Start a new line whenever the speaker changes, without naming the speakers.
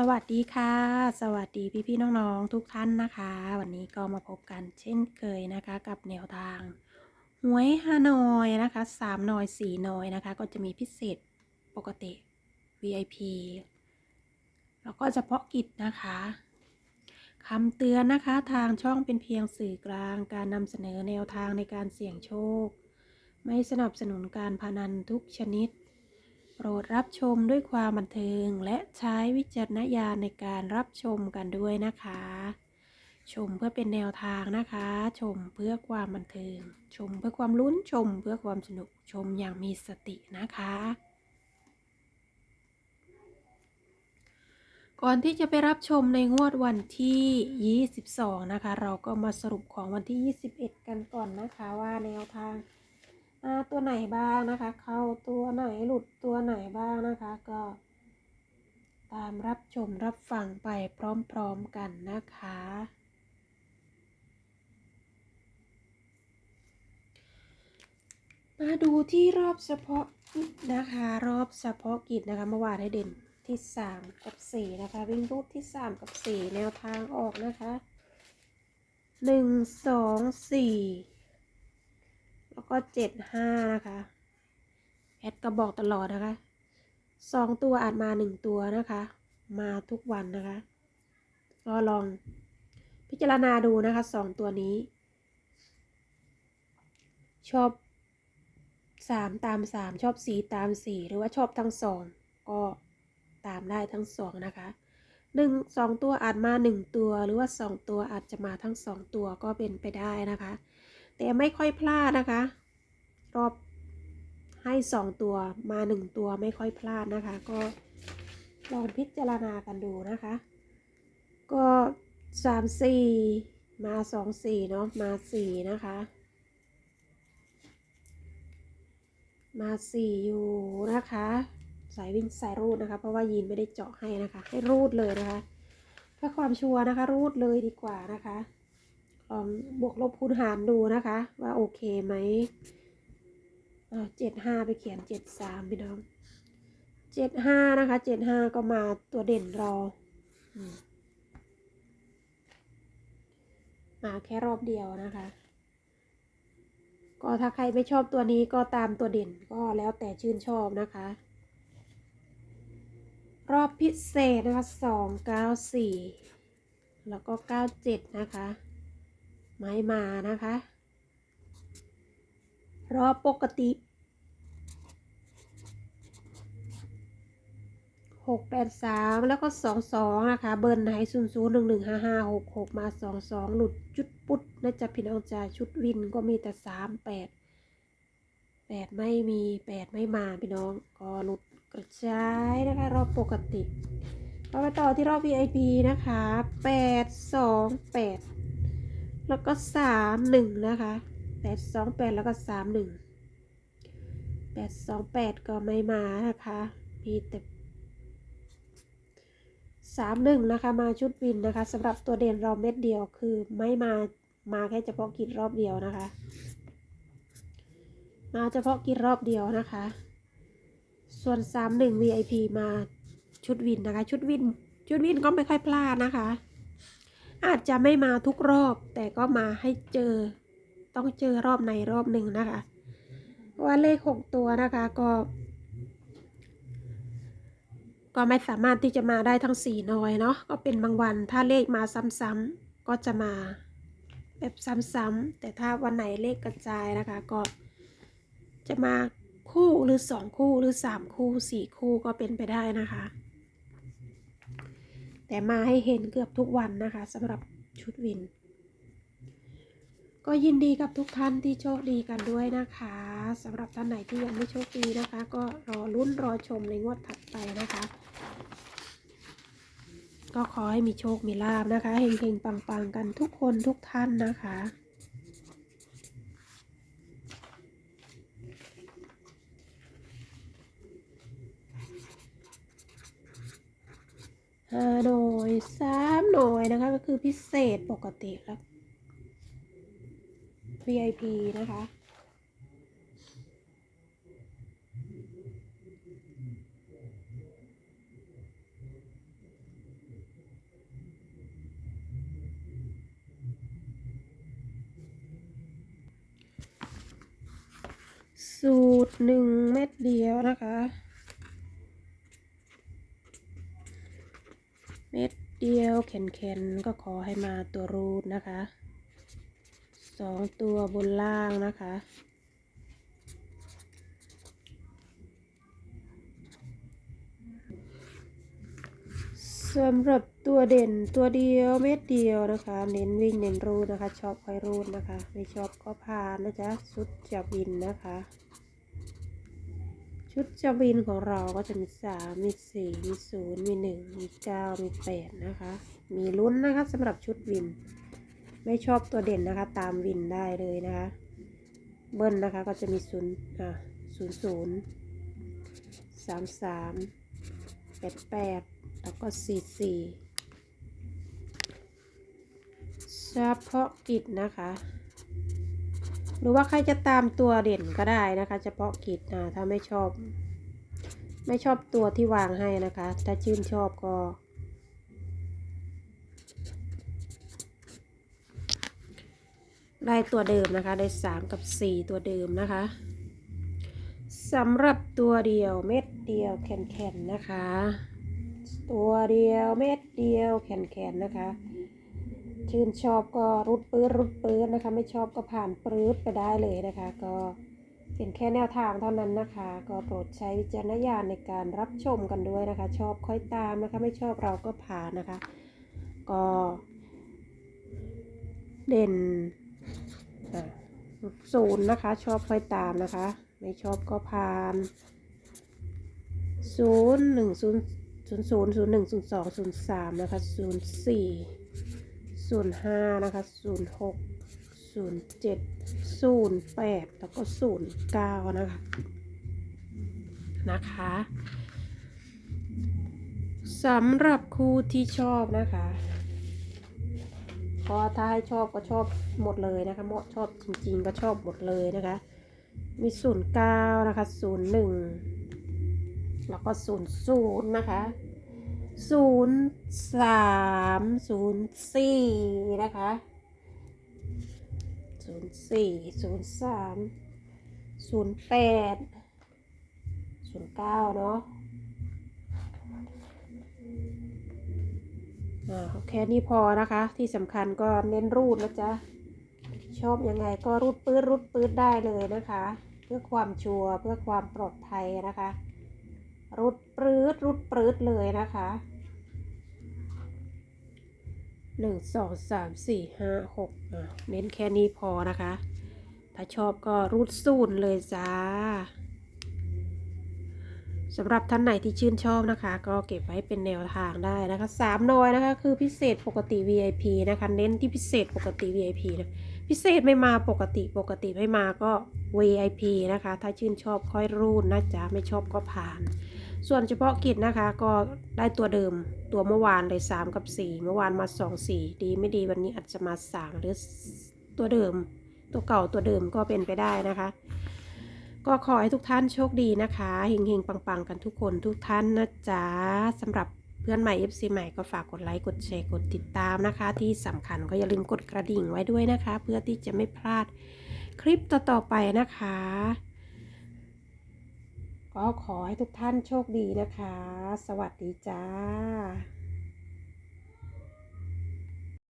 สวัสดีค่ะ สวัสดีพี่ๆน้องๆ ทุกท่านนะคะ วันนี้ก็มาพบกันเช่นเคยนะคะ กับแนวทางหวยฮานอยนะคะสามนอยสี่นอยนะคะ ก็จะมีพิเศษปกติ VIP แล้วก็เฉพาะกิจนะคะคำเตือนนะคะทางช่องเป็นเพียงสื่อกลางการนำเสนอแนวทางในการเสี่ยงโชค ไม่สนับสนุนการพนันทุกชนิด โปรดรับชมด้วยความบันเทิง และใช้วิจารณญาณในการรับชมกันด้วยนะคะ ชมเพื่อเป็นแนวทางนะคะ ชมเพื่อความบันเทิง ชมเพื่อความลุ้นชมเพื่อความสนุกชมอย่างมีสตินะคะ ก่อนที่จะไปรับชมในงวดวันที่ 22 นะคะ เราก็มาสรุปของวันที่ 21 กันก่อนนะคะว่าแนวทาง ตัวไหนบ้างนะคะ เข้าตัวไหนหลุดตัวไหนบ้างนะคะ ก็ตามรับชมรับฟังไปพร้อมๆกันนะคะ มาดูที่รอบเฉพาะกิจนะคะ รอบเฉพาะกิจนะคะเมื่อวานให้เด่นที่ 3 กับ 4 นะคะ วิ่งรูดที่ 3 กับ 4 แนวทางออกนะคะ 1 2 4 แล้วก็เจ็ดห้านะคะ แอดก็บอกตลอดนะคะสองตัวอาจมาหนึ่งตัวนะคะ มาทุกวันนะคะ ก็ลองพิจารณาดูนะคะสองตัวนี้ ชอบสามตามสามชอบสี่ตามสี่หรือว่าชอบทั้งสองก็ตามได้ทั้งสองนะคะหนึ่งสองตัวอาจมาหนึ่งตัว หรือว่าสองตัวอาจจะมาทั้งสองตัวก็เป็นไปได้นะคะ แต่ไม่ค่อยพลาดนะคะ รอบให้สองตัวมาหนึ่งตัวไม่ค่อยพลาดนะคะ ก็ลองพิจารณากันดูนะคะ ก็สามสี่มาสองสี่เนาะมาสี่นะคะ มาสี่อยู่นะคะ สายวิ่งสายรูดนะคะ เพราะว่ายีนไม่ได้เจาะให้นะคะ ให้รูดเลยนะคะเพื่อความชัวร์นะคะ รูดเลยดีกว่านะคะ บวกลบคูณหารดูนะคะ ว่าโอเคไหมเจ็ดห้าไปเขียนเจ็ดสามพี่น้องเจ็ดห้านะคะเจ็ดห้าก็มาตัวเด่นรอ มาแค่รอบเดียวนะคะ ก็ถ้าใครไม่ชอบตัวนี้ก็ตามตัวเด่นก็แล้วแต่ชื่นชอบนะคะ รอบพิเศษนะคะสองเก้าสี่แล้วก็เก้าเจ็ดนะคะ ไม้มานะคะ รอบปกติหกแปดสามแล้วก็สองสองนะคะ เบิร์นไหศูนย์ศูนย์หนึ่งหนึ่งห้าห้าหกหกมาสองสองหลุดจุดปุ๊ดนะจ๊ะพี่น้องจ่าชุดวินก็มีแต่สามแปดแปดไม่มีแปดไม่มาพี่น้องก็หลุดกระจายนะคะ รอบปกติเราไปต่อที่รอบ VIP นะคะแปดสองแปด แล้วก็สามหนึ่งนะคะแปดสองแปดแล้วก็สามหนึ่งแปดสองแปดก็ไม่มานะคะ มีแต่สามหนึ่งนะคะมาชุดวินนะคะสำหรับตัวเด่นเราเม็ดเดียวคือไม่มามาแค่เฉพาะกิจรอบเดียวนะคะ มาเฉพาะกิจรอบเดียวนะคะ ส่วนสามหนึ่ง VIP มาชุดวินนะคะ ชุดวิน ชุดวินก็ไม่ค่อยพลาดนะคะ อาจจะไม่มาทุกรอบ แต่ก็มาให้เจอ ต้องเจอรอบในรอบหนึ่งนะคะว่าเลขหกตัวนะคะก็ก็ไม่สามารถที่จะมาได้ทั้งสี่น้อยเนาะก็เป็นบางวัน ถ้าเลขมาซ้ำๆก็จะมาแบบซ้ำๆแต่ถ้าวันไหนเลขกระจายนะคะ ก็จะมาคู่หรือสองคู่หรือสามคู่สี่คู่ก็เป็นไปได้นะคะ แต่มาให้เห็นเกือบทุกวันนะคะสำหรับชุดวิน ก็ยินดีกับทุกท่านที่โชคดีกันด้วยนะคะสำหรับท่านไหนที่ยังไม่โชคดีนะคะ ก็รอลุ้นรอชมในงวดถัดไปนะคะ ก็ขอให้มีโชคมีลาบนะคะเฮงๆปังๆกันทุกคนทุกท่านนะคะ สามหน่วยนะคะ ก็คือพิเศษปกติแล้ว VIP นะคะ สูตรหนึ่งเม็ดเดียวนะคะ เดียวแข็งๆก็ขอให้มาตัวรูดนะคะสองตัวบนล่างนะคะ สำหรับตัวเด่นตัวเดียวเม็ดเดียวนะคะ เน้นวิ่งเน้นรูดนะคะ ชอบคอยรูดนะคะ ไม่ชอบก็ผ่านนะจ๊ะชุดจับวินนะคะ ชุดจับวินของเราก็จะมีสามมีสี่มีศูนย์มีหนึ่งมีเก้ามีแปดนะคะ มีลุ้นนะคะสำหรับชุดวิน ไม่ชอบตัวเด่นนะคะ ตามวินได้เลยนะคะ เบิ้ลนะคะก็จะมีศูนย์อะศูนย์ศูนย์สามสามแปดแปดแล้วก็สี่สี่เฉพาะกิจนะคะ หรือว่าใครจะตามตัวเด่นก็ได้นะคะ เฉพาะกิจอ่าถ้าไม่ชอบ ไม่ชอบตัวที่วางให้นะคะ ถ้าชื่นชอบก็ ได้ตัวเดิมนะคะ ได้3กับ4ตัวเดิมนะคะสำหรับตัวเดียวเม็ดเดียวแข็งๆนะคะ ตัวเดียวเม็ดเดียวแข็งๆนะคะ ชื่นชอบก็รุดปื้ดรุดปื้ดนะคะ ไม่ชอบก็ผ่านปื้ดไปได้เลยนะคะ ก็เป็นแค่แนวทางเท่านั้นนะคะ ก็โปรดใช้วิจารณญาณในการรับชมกันด้วยนะคะ ชอบค่อยตามนะคะ ไม่ชอบเราก็ผ่านนะคะ ก็เด่นอะศูนย์นะคะ ชอบค่อยตามนะคะ ไม่ชอบก็ผ่านศูนย์หนึ่งศูนย์ศูนย์ศูนย์ศูนย์หนึ่งศูนย์สองศูนย์สามนะคะศูนย์สี่ ศูนย์ห้านะคะศูนย์หกศูนย์เจ็ดศูนย์แปดแล้วก็ศูนย์เก้านะคะนะคะสำหรับครูที่ชอบนะคะพราะถ้าให้ชอบก็ชอบหมดเลยนะคะเหมาะชอบจริง ๆ ก็ชอบหมดเลยนะคะ มีศูนย์เก้านะคะศูนย์หนึ่งแล้วก็ศูนย์ศูนย์นะคะ ศูนย์สามศูนย์สี่นะคะศูนย์สี่ศูนย์สามศูนย์แปดศูนย์เก้าเนาะอ่าแค่นี้พอนะคะ ที่สำคัญก็เน้นรูดนะจ๊ะ ชอบยังไงก็รูดปื้ดรูดปื้ดได้เลยนะคะ เพื่อความชัวร์เพื่อความปลอดภัยนะคะ รูดปรื้ดรูดปรื้ดเลยนะคะหนึ่งสองสามสี่ห้าหกเน้นแค่นี้พอนะคะ ถ้าชอบก็รูดสูนเลยจ้าสำหรับท่านไหนที่ชื่นชอบนะคะ ก็เก็บไว้เป็นแนวทางได้นะคะสามน่อยนะคะ คือพิเศษปกติ VIP นะคะ เน้นที่พิเศษปกติ VIP นะพิเศษไม่มาปกติปกติไม่มาก็ VIP นะคะ ถ้าชื่นชอบค่อยรูดนะจ๊ะ ไม่ชอบก็ผ่าน ส่วนเฉพาะกิจนะคะก็ได้ตัวเดิมตัวเมื่อวานเลย 3 กับ 4 เมื่อวานมา 2 4 ดีไม่ดีวันนี้อาจจะมา 3 หรือตัวเดิม ตัวเก่าตัวเดิมก็เป็นไปได้นะคะ ก็ขอให้ทุกท่านโชคดีนะคะเฮงๆ ปังๆ กันทุกคนทุกท่านนะจ๊ะสำหรับเพื่อนใหม่ FC ใหม่ก็ฝากกดไลค์กดแชร์กดติดตามนะคะ ที่สำคัญก็อย่าลืมกดกระดิ่งไว้ด้วยนะคะ เพื่อที่จะไม่พลาดคลิปต่อๆไปนะคะ ก็ขอให้ทุกท่านโชคดีนะคะ สวัสดีจ้า